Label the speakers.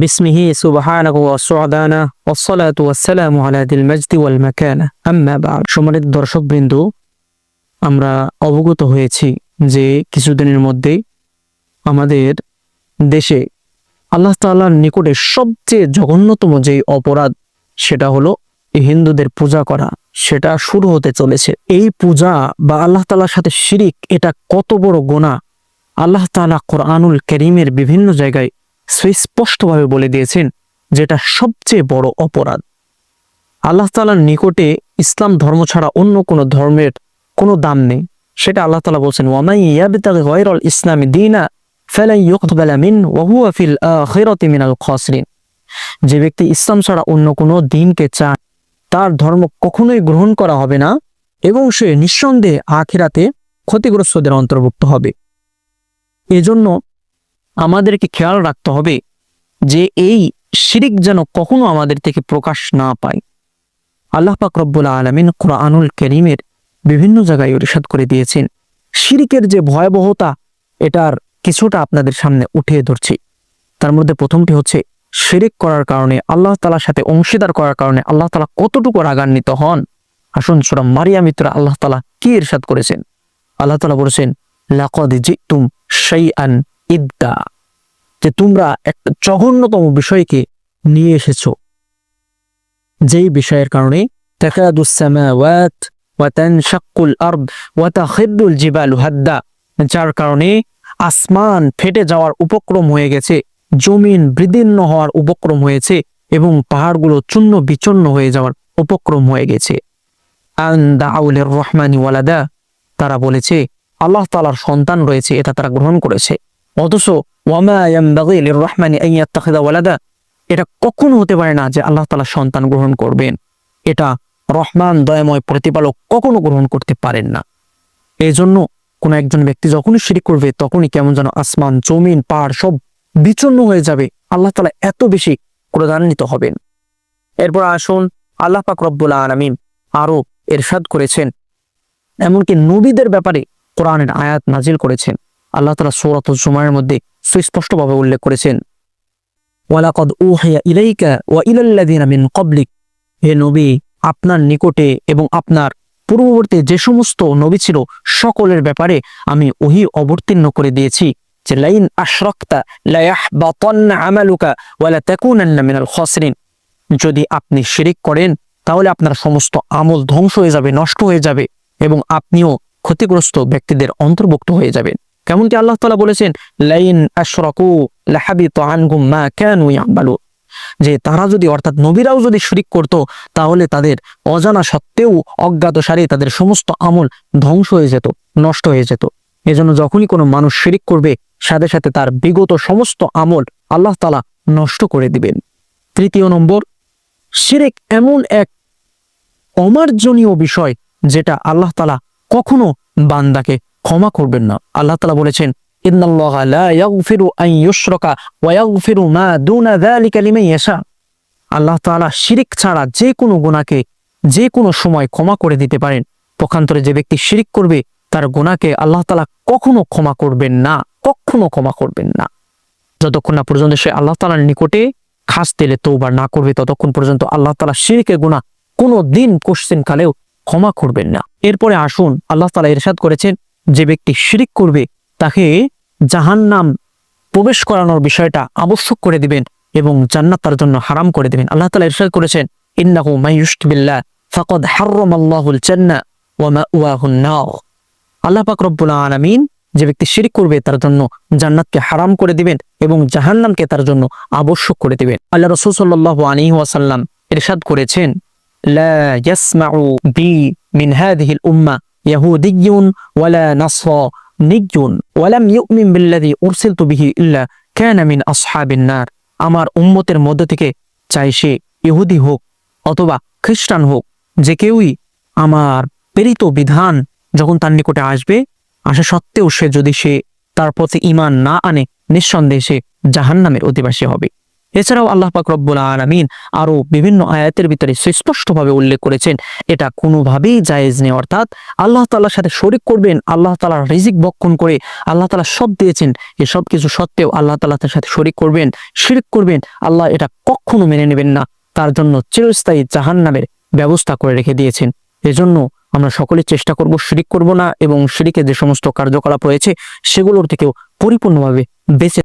Speaker 1: বিসমিহি সুবাহানাহু ওয়াসসাদানা ওয়াসসালাতু ওয়াসসালামু আলা দিল মাজদি ওয়াল মাকানা। আম্মা বা'দ। সম্মানিত দর্শকবৃন্দ, আমরা অবগত হয়েছি যে কিছুদিনের মধ্যেই আমাদের দেশে আল্লাহ তাআলার নিকটে সবচেয়ে জঘন্যতম যেই অপরাধ, সেটা হলো হিন্দুদের পূজা করা। সেটা শুরু হতে চলেছে। এই পূজা বা আল্লাহ তালার সাথে শিরিক, এটা কত বড় গোনা আল্লাহ তালা কোরআনুল করিমের বিভিন্ন জায়গায় সুস্পষ্টভাবে বলে দিয়েছেন যেটা সবচেয়ে বড় অপরাধ। আল্লাহ তাআলার নিকটে ইসলাম ধর্ম ছাড়া অন্য কোনো ধর্মের কোনো দাম নেই। সেটা আল্লাহ তাআলা বলছেন ওয়ামাই ইয়াবতাগি গায়রাল ইসলামি দীনা ফালান ইউকবালা মিন ওয়া হুয়া ফিল আখিরাতি মিনাল খাসিরিন। যে ব্যক্তি ইসলাম ছাড়া অন্য কোনো দিনকে চায়, তার ধর্ম কখনোই গ্রহণ করা হবে না এবং সে নিঃসন্দেহে আখেরাতে ক্ষতিগ্রস্তদের অন্তর্ভুক্ত হবে। এজন্য আমাদেরকে খেয়াল রাখতে হবে যে এই শিরিক যেন কখনো আমাদের থেকে প্রকাশ না পায়। আল্লাহ পাক রব্বুল আলমিন কোরআনুল করিমের বিভিন্ন জায়গায় ইরশাদ করে দিয়েছেন। শিরিকের যে ভয়াবহতা, এটার কিছুটা আপনাদের সামনে উঠিয়ে ধরছি। তার মধ্যে প্রথমটি হচ্ছে শিরিক করার কারণে, আল্লাহ তালার সাথে অংশীদার করার কারণে আল্লাহ তালা কতটুকু রাগান্বিত হন? আসুন সুরা মারিয়া মিত্র আল্লাহ তালা কি ইরশাদ করেছেন? আল্লাহ তালা বলেছেন, লাকদ জিতুম শাইআন ইদ্দা, যে তোমরা একটা জঘন্যতম বিষয়কে নিয়ে এসেছ। যেই বিষয়ের কারণে যার কারণে আসমান ফেটে যাওয়ার উপক্রম হয়ে গেছে, জমিন বিদীর্ণ হওয়ার উপক্রম হয়েছে এবং পাহাড়গুলো চূর্ণ বিচূর্ণ হয়ে যাওয়ার উপক্রম হয়ে গেছে। রহমানি ওয়ালাদা, তারা বলেছে, আল্লাহ তালার সন্তান রয়েছে, এটা তারা গ্রহণ করেছে। অথচ ইয়াত্তাখিযা ওয়ালাদা। এটা কখনো হতে পারে না যে আল্লাহ তাআলা সন্তান গ্রহণ করবেন। এটা রহমান, দয়াময় প্রতিপালক কখনো গ্রহণ করতে পারেন না। এই জন্য কোনো একজন ব্যক্তি যখনই শিরিক করবে, তখনই কেমন যেন আসমান, জমিন, পাহাড় সব বিচন্ন হয়ে যাবে। আল্লাহ তাআলা এত বেশি ক্রোধান্বিত হবেন। এরপর আসুন আল্লাহ পাক রব্বুল আলামিন আরও এরশাদ করেছেন। এমনকি নবীদের ব্যাপারে কোরআনের আয়াত নাজিল করেছেন। আল্লাহ তালা সৌরত জুমারের মধ্যে সুস্পষ্টভাবে উল্লেখ করেছেন, ওয়ালাকদ উহিয়া ইলাইকা ওয়া ইলাল্লাযিনা মিন ক্বাবলিক হে নবী, আপনার নিকটে এবং আপনার পূর্ববর্তী যে সমস্ত নবী ছিল সকলের ব্যাপারে আমি ওহি অবতীর্ণ করে দিয়েছি যে, লাইন আশরাকতা লা ইয়াহবাতান্না আমালুকা ওয়া লা তাকুনান্না খাসিরিন যদি আপনি শিরিক করেন, তাহলে আপনার সমস্ত আমল ধ্বংস হয়ে যাবে, নষ্ট হয়ে যাবে এবং আপনিও ক্ষতিগ্রস্ত ব্যক্তিদের অন্তর্ভুক্ত হয়ে যাবেন। কেমনটি আল্লাহ তালা বলেছেন? লাইন আশরাকু কানু যে তারা যদি, অর্থাৎ নবীরাও যদি শরিক করত, তাহলে তাদের অজানা সত্ত্বেও অজ্ঞাত সারে তাদের সমস্ত আমল ধ্বংস হয়ে যেত, নষ্ট হয়ে যেত। এজন্য যখনই কোনো মানুষ শিরিক করবে, সাথে সাথে তার বিগত সমস্ত আমল আল্লাহ তালা নষ্ট করে দিবেন। তৃতীয় নম্বর, শিরিক এমন এক অমার্জনীয় বিষয় যেটা আল্লাহ তালা কখনো বান্দাকে ক্ষমা করবেন না। আল্লাহ তালা বলেছেন আল্লাহ শিরিক ছাড়া যে কোনো গুনাহকে যে কোনো সময় ক্ষমা করে দিতে পারেন। পক্ষান্তরে যে ব্যক্তি শিরিক করবে, তার গুনাহকে আল্লাহ তাআলা কখনো ক্ষমা করবেন না, কখনো ক্ষমা করবেন না। যতক্ষণ না পর্যন্ত সে আল্লাহ তালার নিকটে খাস দিলে তৌবা না করবে, ততক্ষণ পর্যন্ত আল্লাহ তালা শিরিকের গুনাহ কোনো দিন কোশ্চেন কালেও ক্ষমা করবেন না। এরপরে আসুন, আল্লাহ তালা ইরশাদ করেছেন যে ব্যক্তি শিরিক করবে, তাকে জাহান্নাম প্রবেশ করানোর বিষয়টা আবশ্যক করে দিবেন এবং জান্নাত তার জন্য হারাম করে দিবেন। আল্লাহ তালা ইরশাদ করেছেন, ইন্নাহু মাইয়ুশরিক বিল্লাহ ফাকাদ হাররামাল্লাহুল জান্নাহ ওয়া মাওয়াহুন নার। আল্লাহ পাক রব্বুল আলামিন যে ব্যক্তি শিরিক করবে, তার জন্য জান্নাতকে হারাম করে দিবেন এবং জাহান্নামকে তার জন্য আবশ্যক করে দিবেন। আল্লাহ রাসূল সাল্লাল্লাহু আলাইহি ওয়াসাল্লাম ইরশাদ করেছেন, লা ইয়াসমাউ বি মিন হাদিহিল উম্মাহ ওয়ালা ওয়ালাম ইউমিন বিহি ইল্লা আসহাবিন নার। আমার উম্মতের মধ্য থেকে চাই সে ইহুদি হোক অথবা খ্রিস্টান হোক, যে কেউই আমার প্রেরিত বিধান যখন তার নিকটে আসবে, আসা সত্ত্বেও সে যদি সে তার প্রতি ঈমান না আনে, নিঃসন্দেহে সে জাহান্নামের অধিবাসী হবে। এছাড়াও আল্লাহ পাক রব্বুল আলামিন আরও বিভিন্ন আয়াতের ভিতরে সুস্পষ্টভাবে উল্লেখ করেছেন, এটা কোনোভাবেই জায়েজ নেই। অর্থাৎ আল্লাহ তাআলার সাথে শরিক করবেন, আল্লাহ তাআলার রিজিক বক্ষণ করে আল্লাহ তাআলা সব দিয়েছেন এসব কিছু সত্ত্বেও আল্লাহ তাআলার সাথে শরিক করবেন, শিরিক করবেন, আল্লাহ এটা কখনো মেনে নেবেন না। তার জন্য চিরস্থায়ী জাহান্নামের ব্যবস্থা করে রেখে দিয়েছেন। এজন্য আমরা সকলে চেষ্টা করব, শিরিক করব না এবং শিরিকের যে সমস্ত কার্যকলাপ রয়েছে সেগুলোর থেকেও পরিপূর্ণভাবে বেঁচে